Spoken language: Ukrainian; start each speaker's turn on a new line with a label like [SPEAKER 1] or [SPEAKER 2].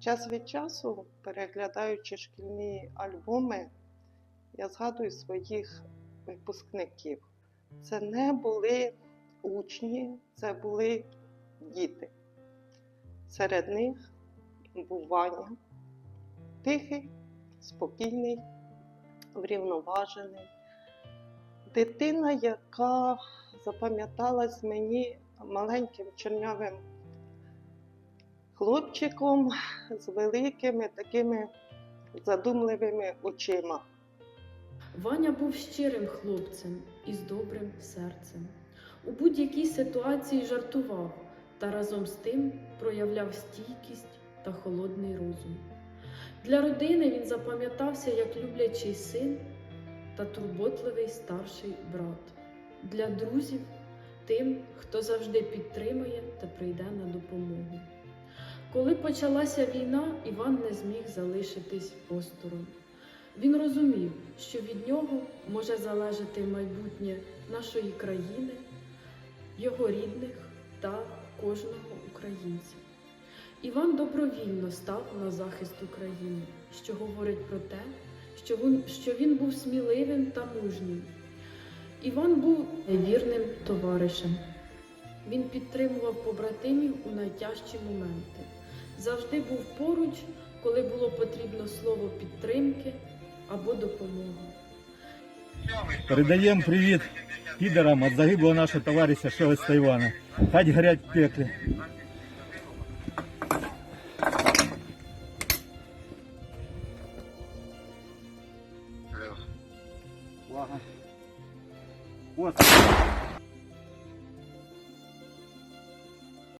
[SPEAKER 1] Час від часу, переглядаючи шкільні альбоми, я згадую своїх випускників. Це не були учні, це були діти. Серед них був Ваня, тихий, спокійний, врівноважений. Дитина, яка запам'яталась мені маленьким чорнявим хлопчиком з великими такими задумливими очима.
[SPEAKER 2] Ваня був щирим хлопцем із добрим серцем. У будь-якій ситуації жартував та разом з тим проявляв стійкість та холодний розум. Для родини він запам'ятався як люблячий син та турботливий старший брат. Для друзів тим, хто завжди підтримує та прийде. Коли почалася війна, Іван не зміг залишитись осторонь. Він розумів, що від нього може залежати майбутнє нашої країни, його рідних та кожного українця. Іван добровільно став на захист України, що говорить про те, що він, що він був сміливим та мужнім. Іван був вірним товаришем. Він підтримував побратимів у найтяжчі моменти, завжди був поруч, коли було потрібно слово підтримки або допомоги.
[SPEAKER 3] Передаємо привіт підерам від загиблого нашого товариша Шелеста Івана. Хать горять в пеклі. Ось.